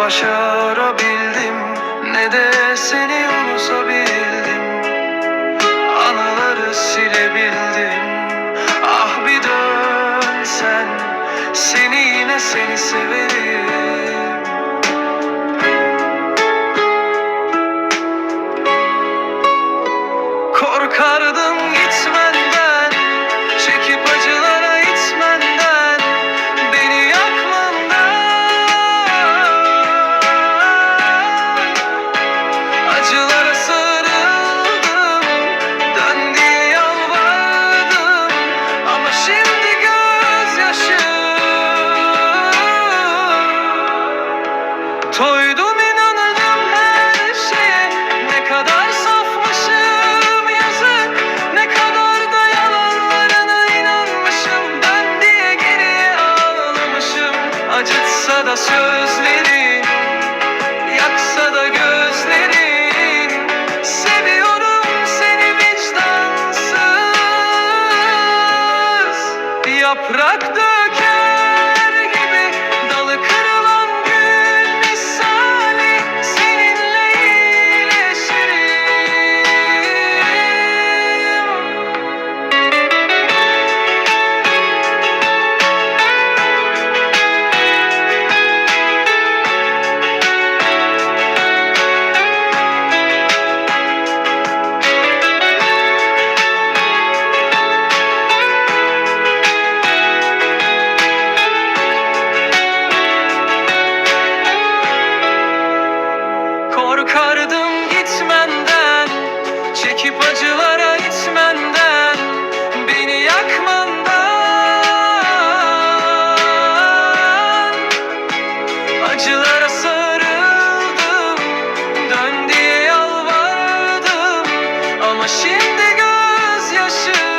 başarabildim. Ne de seni unutabildim Anıları silebildim. Ah bir dönsen Seni yine seni severim Toydum inanırdım her şeye. Ne kadar safmışım yazık. Ne kadar da yalanlarına inanmışım. Ben diye geriye ağlamışım. Acıtsa da sözlerin Korkardım gitmenden Çekip acılara itmenden Beni yakmandan. Acılara sarıldım Dön diye yalvardım Ama şimdi gözyaşı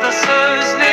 the sun's